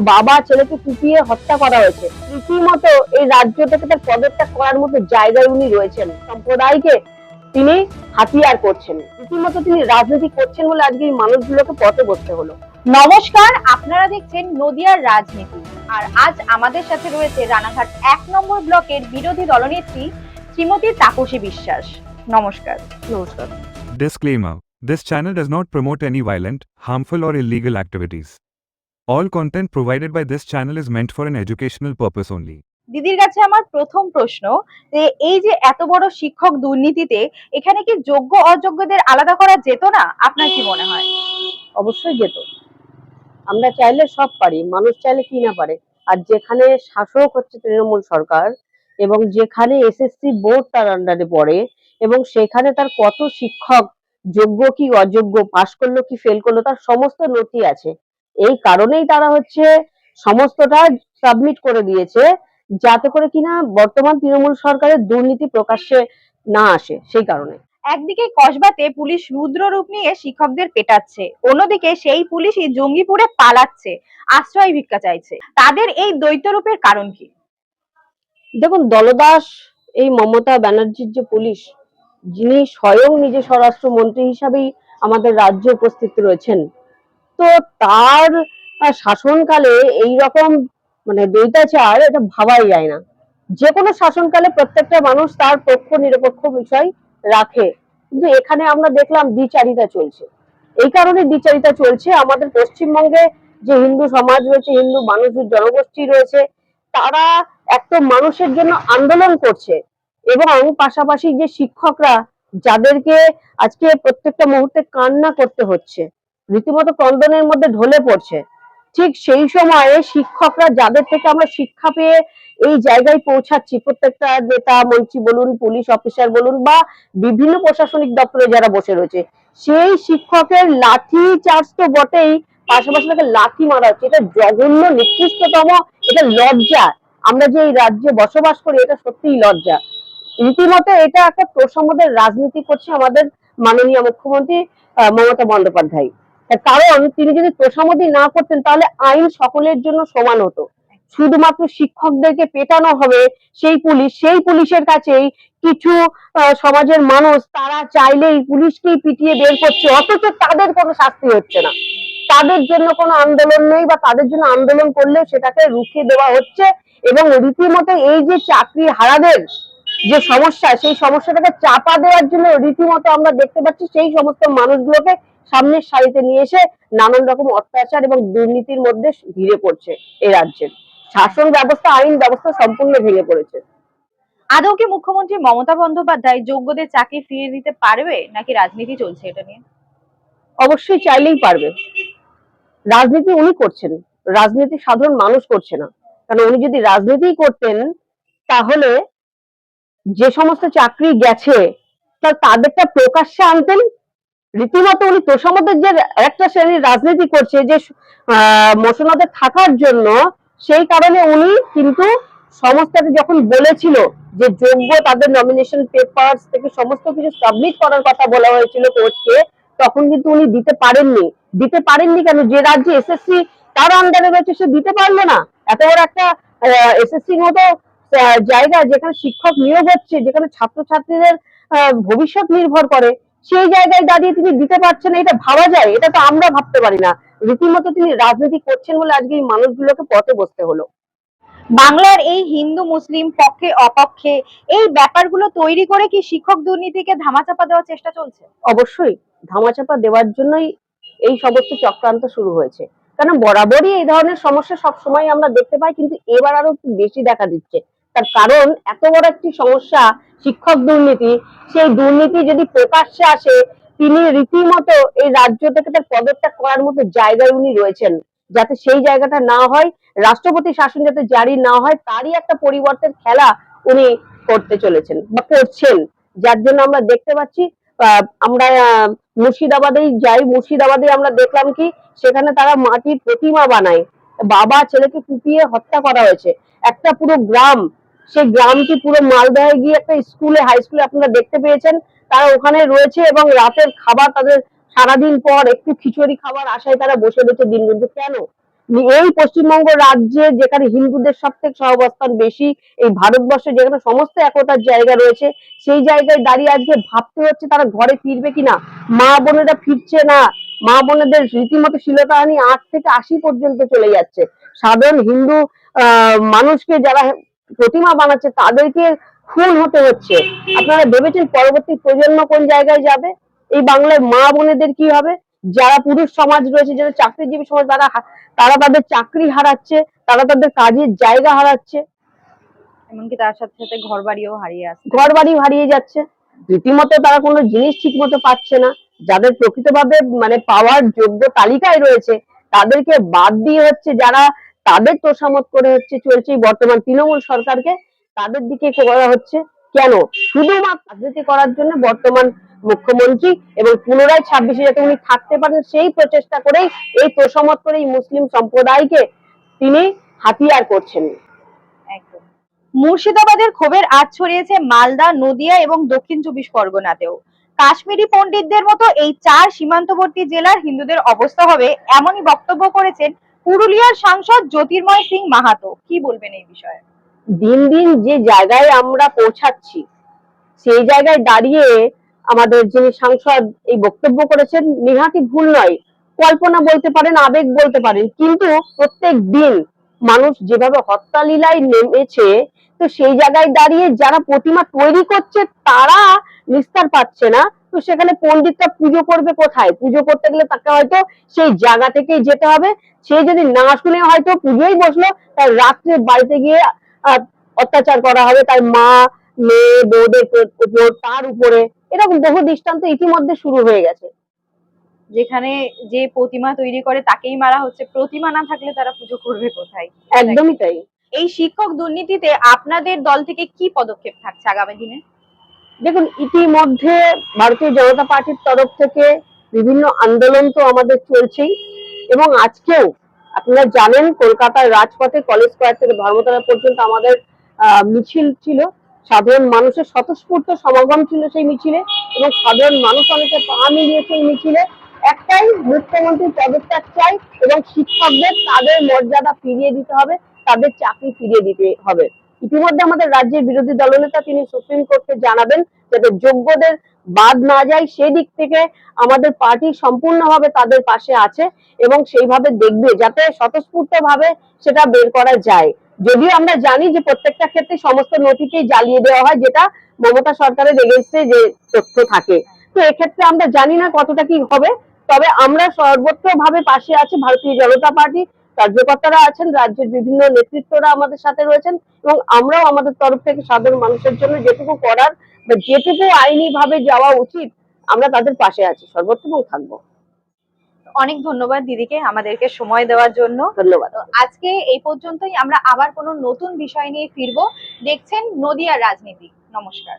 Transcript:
বাবা ছেলেকে কুপিয়ে হত্যা করা হয়েছে। রীতিমতো এই রাজ্য থেকে তার পদত্যাগ করার মতো জায়গায় উনি রয়েছেন। সম্প্রদায়কে তিনি হাতিয়ার করছেন। রীতিমতো তিনি রাজনীতি করছেন বলে আজকে এই মানুষগুলোকে পথে বসতে হলো। নমস্কার আপনারা দেখছেন নদিয়ার রাজনীতি। আর আজ আমাদের সাথে রয়েছে রানাঘাট এক নম্বর ব্লকের বিরোধী দলনেত্রী শ্রীমতী তাপসী বিশ্বাস। নমস্কার নমস্কার। Disclaimer This channel does not promote any violent, harmful, or illegal activities. All content provided by this channel is meant for an educational purpose only. দিদির কাছে আমার প্রথম প্রশ্ন যে এই যে এত বড় শিক্ষক দুর্নীতিতে এখানে কি যোগ্য অযোগ্যদের আলাদা করা যেত না? আপনার কি মনে হয়? অবশ্যই যেত। আমরা চাইলে সব পারি মানুষ চাইলে কি না পারে। আর যেখানে শাসক হচ্ছে তৃণমূল সরকার এবং যেখানে এসএসসি বোর্ড তার আন্ডারে পড়ে এবং সেখানে তার কত শিক্ষক যোগ্য কি অযোগ্য পাশ করল কি ফেল করল তার সমস্ত নথি আছে। এই কারণেই তারা হচ্ছে সমস্তটা সাবমিট করে দিয়েছে যাতে করে কিনা বর্তমান তৃণমূল সরকারের দুর্নীতি প্রকাশ্যে না আসে সেই কারণে। একদিকে কসবাতে পুলিশ রুদ্র রূপ নিয়ে শিক্ষকদের পেটাচ্ছে অন্যদিকে সেই পুলিশই জঙ্গিপুরে পালাচ্ছে আশ্রয় ভিক্ষা চাইছে। তাদের এই দ্বৈত রূপের কারণ কি? দেখুন দলদাস এই মমতা ব্যানার্জির যে পুলিশ যিনি স্বয়ং নিজে স্বরাষ্ট্র মন্ত্রী হিসাবেই আমাদের রাজ্যে উপস্থিত রয়েছেন তো তার শাসনকালে এই রকম মানে দ্বৈতাচার এটা ভাবাই যায় না। যে কোনো শাসনকালে প্রত্যেকটা মানুষ তার পক্ষ নিরপেক্ষ বিষয় রাখে। কিন্তু এখানে আমরা দেখলাম দ্বিচারিতা চলছে। এই কারণে দ্বিচারিতা চলছে। আমাদের পশ্চিমবঙ্গে যে হিন্দু সমাজ রয়েছে, হিন্দু মানুষ জনগোষ্ঠী রয়েছে, তারা একটা মানুষের জন্য আন্দোলন করছে এবং পাশাপাশি যে শিক্ষকরা, যাদেরকে আজকে প্রত্যেকটা মুহূর্তে কান্না করতে হচ্ছে। রীতিমতো ক্রন্দনের মধ্যে ঢলে পড়ছে। ঠিক সেই সময়ে শিক্ষকরা যাদের থেকে আমরা শিক্ষা পেয়ে এই জায়গায় পৌঁছাচ্ছি, প্রত্যেকটা নেতা, মন্ত্রী বলুন, পুলিশ অফিসার বলুন বা বিভিন্ন প্রশাসনিক দপ্তরে যারা বসে রয়েছে, সেই শিক্ষকের লাঠি চার্জ তো বটেই, পাশাপাশি তাকে লাঠি মারা হচ্ছে। এটা জঘন্য, নিকৃষ্টতম, এটা লজ্জা। আমরা যে এই রাজ্যে বসবাস করি, এটা সত্যিই লজ্জা। রীতিমতো এটা একটা প্রসম্মদের রাজনীতি করছে আমাদের মাননীয় মুখ্যমন্ত্রী মমতা বন্দ্যোপাধ্যায়। কারণ তিনি যদি তোষামতি না করতেন, তাহলে আইন সকলের জন্য সমান হতো। শুধুমাত্র শিক্ষকদেরকে পেটানো হবে সেই পুলিশ, সেই পুলিশের কাছেই কিছু সমাজের মানুষ তারা চাইলেই পুলিশকেই পিটিয়ে বের করছে। অথচ তাদের কোনো শাস্তি হচ্ছে না। তাদের জন্য কোনো আন্দোলন নেই বা তাদের জন্য আন্দোলন করলে সেটাকে রুখে দেওয়া হচ্ছে এবং রীতিমতো এই যে চাকরি হারাদের যে সমস্যা সেই সমস্যাটাকে চাপা দেওয়ার জন্য রীতিমতো আমরা দেখতে পাচ্ছি সেই সমস্ত মানুষগুলোকে সামনের সারিতে নিয়ে এসে নানান রকম অত্যাচার এবং দুর্নীতির মধ্যে ঘিরে পড়ছে এই রাজ্যের শাসন ব্যবস্থা আইন ব্যবস্থা সম্পূর্ণ ভেঙে পড়েছে। আদৌ কি মুখ্যমন্ত্রী মমতা বন্দ্যোপাধ্যায় যোগ্যদের চাকরি ফিরিয়ে দিতে পারবে নাকি রাজনীতি চলছে এটা নিয়ে? অবশ্যই চাইলেই পারবে। রাজনীতি উনি করছেন। রাজনীতি সাধারণ মানুষ করছে না। কারণ উনি যদি রাজনীতি করতেন তাহলে যে সমস্ত চাকরি গেছে তা তাদেরটা প্রকাশ্যে আনতেন। রীতিমতো উনি তোষামতের যে একটা শ্রেণির রাজনীতি করছে, যে মসনদে থাকার জন্য, সেই কারণে উনি কিন্তু সমস্তটা যখন বলেছিল যে যোগ্য তাদের নমিনেশন পেপারস থেকে সমস্ত কিছু সাবমিট করার কথা বলা হয়েছিল কোর্টকে তখন কিন্তু উনি দিতে পারেননি। দিতে পারেননি কেন? যে রাজ্যে এসএসসি তার আন্ডারে রয়েছে, সে দিতে পারল না। এত বড় একটা এসএসসি মতো জায়গা যেখানে শিক্ষক নিয়োগ হচ্ছে যেখানে ছাত্রছাত্রীদের ভবিষ্যৎ নির্ভর করে সেই জায়গায় দাঁড়িয়ে তিনি দিতে পারছেন না এটা ভাবা যায় এটা তো আমরা ভাবতে পারি না। রীতিমতো তিনি রাজনীতি করছেন বলে আজকে এই মানুষগুলোকে পথে বসতে হলো। বাংলার এই হিন্দু মুসলিম পক্ষে অপক্ষে এই ব্যাপারগুলো তৈরি করে কি শিক্ষক দুর্নীতিকে ধামাচাপা দেওয়ার চেষ্টা চলছে? অবশ্যই ধামাচাপা দেওয়ার জন্যই এই সমস্ত চক্রান্ত শুরু হয়েছে। কারণ বরাবরই এই ধরনের সমস্যা সবসময় আমরা দেখতে পাই কিন্তু এবার আরও একটু বেশি দেখা দিচ্ছে। তার কারণ এত বড় একটি সমস্যা শিক্ষক দুর্নীতি, সেই দুর্নীতি যদি প্রকাশ্যে আসে, তিনি রীতিমতো এই রাজ্য থেকে তার পদত্যাগ করার মতো জায়গায় উনি রয়েছেন। যাতে সেই জায়গাটা না হয়, রাষ্ট্রপতি শাসন যাতে জারি না হয়, তারই একটা পরিবর্তন খেলা উনি করতে চলেছেন বা করছেন। যার জন্য আমরা দেখতে পাচ্ছি আমরা মুর্শিদাবাদেই যাই মুর্শিদাবাদে আমরা দেখলাম কি, সেখানে তারা মাটির প্রতিমা বানায়। বাবা ছেলেকে কুপিয়ে হত্যা করা হয়েছে। একটা পুরো গ্রাম সেই গ্রামটি পুরো মালদহে গিয়ে একটা স্কুলে হাই স্কুলে আপনারা দেখতে পেয়েছেন। তারা ওখানে রয়েছে এবং রাতের খাবার তাদের সারাদিন পর একটু খিচুড়ি খাবার আশায় তারা বসে রয়েছে দিন গুনতে। কেন? এই পশ্চিমবঙ্গ রাজ্যে যেখানে হিন্দুদের সব থেকে সহাবস্থান বেশি, এই ভারতবর্ষে যেখানে সমস্ত একতার জায়গা রয়েছে, সেই জায়গায় দাঁড়িয়ে আজকে ভাবতে হচ্ছে তারা ঘরে ফিরবে কিনা। মা বোনেরা ফিরছে না। মা বোনেদের রীতিমতো শিলতাহানি আট থেকে আশি পর্যন্ত চলে যাচ্ছে। সাধারণ হিন্দু মানুষকে যারা প্রতিমা বানাচ্ছে তাদেরকে খুন হতে হচ্ছে। আপনারা ভেবেছেন পরবর্তী প্রজন্ম কোন জায়গায় যাবে? এই বাংলার মা বোনেদের কি হবে? যারা পুরুষ সমাজ রয়েছে যারা চাকরিজীবী সমাজ তারা তারা তাদের চাকরি হারাচ্ছে তারা তাদের কাজের জায়গা হারাচ্ছে। এমনকি তার সাথে সাথে ঘর বাড়িও হারিয়ে আসছে। ঘর বাড়ি হারিয়ে যাচ্ছে। রীতিমতো তারা কোনো জিনিস ঠিক মতো পাচ্ছে না। যাদের প্রকৃতভাবে মানে পাওয়ার যোগ্য তালিকায় রয়েছে তাদেরকে বাদ দিয়ে হচ্ছে যারা তাদের তোষামত করে হচ্ছে চলছে বর্তমান তৃণমূল সরকারকে তাদের দিকে করা হচ্ছে কেন? শুধুমাত্র রাজনীতি করার জন্য বর্তমান মুখ্যমন্ত্রী এবং পুনরায় ছাব্বিশে যাতে উনি থাকতে পারেন, সেই প্রচেষ্টা করেই এই তোষামত করে এই মুসলিম সম্প্রদায়কে তিনি হাতিয়ার করছেন। মুর্শিদাবাদের ক্ষোভের আজ ছড়িয়েছে মালদা, নদিয়া এবং দক্ষিণ চব্বিশ পরগনাতেও। কাশ্মীরি পণ্ডিতদের মতো এই চার সীমান্তবর্তী জেলার হিন্দুদের অবস্থা হবে এমনই বক্তব্য করেছেন পুরুলিয়ার সাংসদ জ্যোতির্ময় সিং মাহাতো, কি বলবেন এই বিষয়ে? দিন দিন যে জায়গায় আমরা পৌঁছাচ্ছি, সেই জায়গায় দাঁড়িয়ে আমাদের যিনি সাংসদ এই বক্তব্য করেছেন নিহাতি ভুল নয়? কল্পনা বলতে পারেন, আবেগ বলতে পারেন, কিন্তু প্রত্যেক দিন মানুষ যেভাবে হত্যালীলায় নেমেছে, তো সেই জায়গায় দাঁড়িয়ে যারা প্রতিমা তৈরি করছে, তারা নিস্তার পাচ্ছে না। তো সেখানে পণ্ডিতরা পুজো করবে কোথায়? পুজো করতে গেলে তাকে হয়তো সেই জায়গা থেকেই যেতে হবে। সে যদি না শুনে হয়তো পুজোই বসল তার রাত্রে বাড়িতে গিয়ে অত্যাচার করা হবে তার মা মেয়ে বউদের উপর তার উপরে। এরকম বহু দৃষ্টান্ত ইতিমধ্যে শুরু হয়ে গেছে। যেখানে যে প্রতিমা তৈরি করে তাকেই মারা হচ্ছে প্রতিমা না থাকলে তারা পুজো করবে কোথায়? একদমই তাই। এই শিক্ষক দুর্নীতিতে আপনাদের দল থেকে কি পদক্ষেপ থাকছে আগামী দিনে? দেখুন, ইতিমধ্যে ভারতীয় জনতা পার্টির তরফ থেকে বিভিন্ন আন্দোলন তো আমাদের চলছেই, এবং আজকেও আপনারা জানেন, কলকাতার রাজপথে কলেজ স্কোয়ার থেকে ধর্মতলা পর্যন্ত আমাদের মিছিল ছিল। সাধারণ মানুষের স্বতঃস্ফূর্ত সমাগম ছিল সেই মিছিলে, এবং সাধারণ মানুষ অনেকে পা মিলিয়েছে এই মিছিলে। একটাই মুখ্যমন্ত্রীর পদত্যাগ চাই, এবং শিক্ষকদের তাদের মর্যাদা ফিরিয়ে দিতে হবে, তাদের চাকরি ফিরিয়ে দিতে হবে। ইতিমধ্যে আমাদের রাজ্যের বিরোধী দলনেতা তিনি সুপ্রিম কোর্টকে জানাবেন যাতে যোগ্যদের বাদ না যায়, সেই দিক থেকে আমাদের পার্টি সম্পূর্ণভাবে তাদের পাশে আছে এবং সেইভাবে দেখবে যাতে স্বতঃস্ফূর্ত ভাবে সেটা বের করা যায়। যদিও আমরা জানি যে প্রত্যেকটা ক্ষেত্রে সমস্ত নথিকেই জ্বালিয়ে দেওয়া হয়, যেটা মমতা সরকারের এগেনস্টে যে তথ্য থাকে। তো এক্ষেত্রে আমরা জানি না কতটা কি হবে, তবে আমরা সর্বত্র ভাবে পাশে আছি, ভারতীয় জনতা পার্টি কার্যকর্তারা আছেন রাজ্যের বিভিন্ন নেতৃত্বরা আমাদের সাথে রয়েছেন এবং আমরাও আমাদের তরফ থেকে সাধারণ মানুষের জন্য যেটুকু করার বা যেটুকু আইনি ভাবে যাওয়া উচিত আমরা তাদের পাশে আছি। সর্বোত্তম থাকব। অনেক ধন্যবাদ দিদিকে আমাদেরকে সময় দেওয়ার জন্য। ধন্যবাদ। আজকে এই পর্যন্তই আমরা আবার কোনো নতুন বিষয় নিয়ে ফিরবো। দেখছেন নদিয়ার রাজনীতি। নমস্কার।